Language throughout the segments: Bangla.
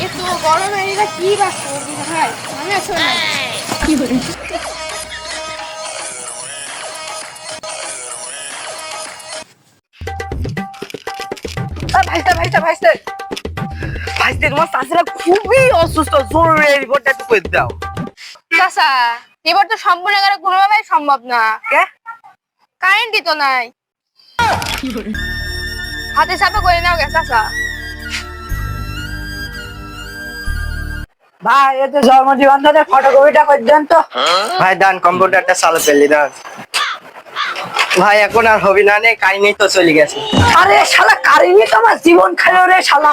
একটু গরমে এটা কি বা করবি ভাই। আমি আছো না কি করে ভাইস্তে ভাইস্তে ভাইস্তে ভাইস্তে তোমার শাশুড়া খুবই অসুস্থ। জরুরি রিপোর্টটা একটু করে দাও। চাচা এবার তো সম্পূর্ণ করে কোনোভাবেই সম্ভব না। কে? কারেন্টই তো নাই। হাতে চাপে করে নাও গে চাচা। ভাই এতে জন্ম নিবন্ধনের ফটোকপিটা করে দেন তো। ভাই দান কম্পিউটারটা চালু পেলি না ভাই এখন আর হবি না নে কাহিনী তো চলে গেছে। আরে শালা কাহিনী তো আমার জীবন খাইলো রে শালা।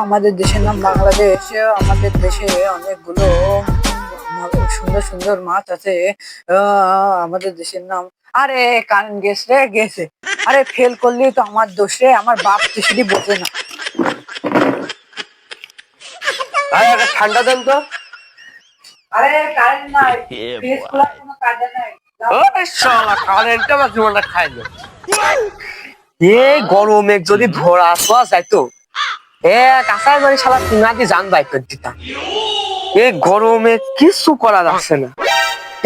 আমাদের দেশের নাম বাংলাদেশ আমাদের দেশে অনেকগুলো সুন্দর সুন্দর মাছ আছে আহ, আমাদের দেশের নাম আরে কারেন্ট গেছে রে গেছে। আরে ফেল করলি তো আমার দোষ রে আমার বাপ তো সেটি বোঝে না। একটা ঠান্ডা দেন তো। আরে কারেন্ট নাই ফ্রিজ খোলার কোনো কাজে নাই। ওরে শালা কারেন্টটা আমার জীবনটা খাই এ গরমে যদি ধরা আসবা যাইতো এ কাঁচার বাড়ি শালা চুনা দিয়ে জান বাইক করে দিতাম এ গরমে কিছু করা যাচ্ছে না।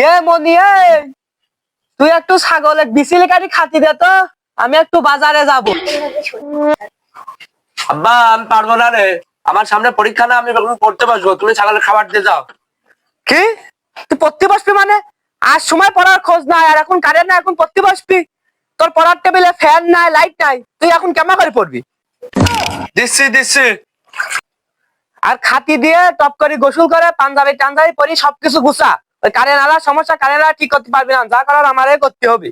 এ মনি তুই একটু ছাগলের বিচিলি কাটি খাতি দে তো আমি একটু বাজারে যাব। আব্বা আমি পারব না রে। আমার সামনে পরীক্ষা না আমি কখন পড়তে বসবো। তুমি ছাগলের খাবার দিয়ে যাও। কি? তুই পড়তে বসবি মানে? আর সময় পড়ার খোঁজ নাই আর এখন কারেন্ট নাই এখন পড়তে বসবি। তোর পড়ার টেবিলে ফ্যান নাই লাইট নাই। তুই এখন কেমন করে পড়বি? দিচ্ছি দিচ্ছি। আর খাতি দিয়ে টপ করে গোসল করে পাঞ্জাবি টাঞ্জাবি পরি সবকিছু গুছা। ওই কারেন্ট আলার সমস্যা কারেন্ট ঠিক করতে পারবি না। যা করার আমারে করতে হবে।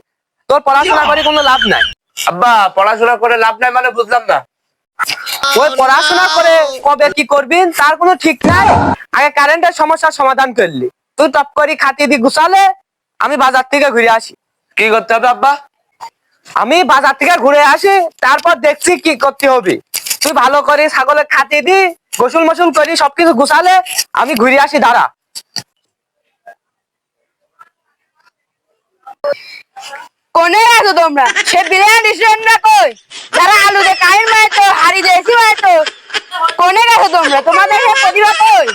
তোর পড়াশোনা করে কোনো লাভ নাই। আব্বা পড়াশোনা করে লাভ নাই মানে বুঝলাম না। ওই পড়াশোনা করে কবে কি করবি তার কোনো ঠিক নাই। আগে কারেন্টের সমস্যার সমাধান করলি। তুই টপ করি খাতি দি গুছালে আমি বাজার থেকে ঘুরে আসি। কি করতে হবে আব্বা? আমি বাজার থেকে ঘুরে আসি, তারপর দেখছি কি করতে হবে। তুই ভালো করে ছাগলের খাতি দি, গোসল মসুল করি, সবকিছু গুছালে আমি ঘুরে আসি, দাঁড়া। কোনে আছো তোমরা? সে বিরিয়ানি রেস্টুরেন্ট কই? যারা আলু দে কাইন মায় তো হাড়ি দে এসি মায় তো কোনে গেছো তোমরা? তোমাদের প্রতিভা কই?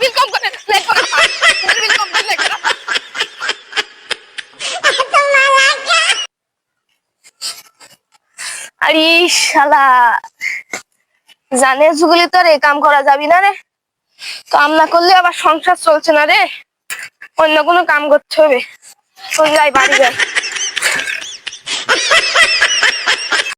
বিল কম করে লেট করে আরে শালা জানে যুগলি তো রে কাম করা যাবি না রে। কাম না করলে আবার সংসার চলছে না রে। অন্য কোনো কাম করতে হবে। কোন যাই বাড়ি যাই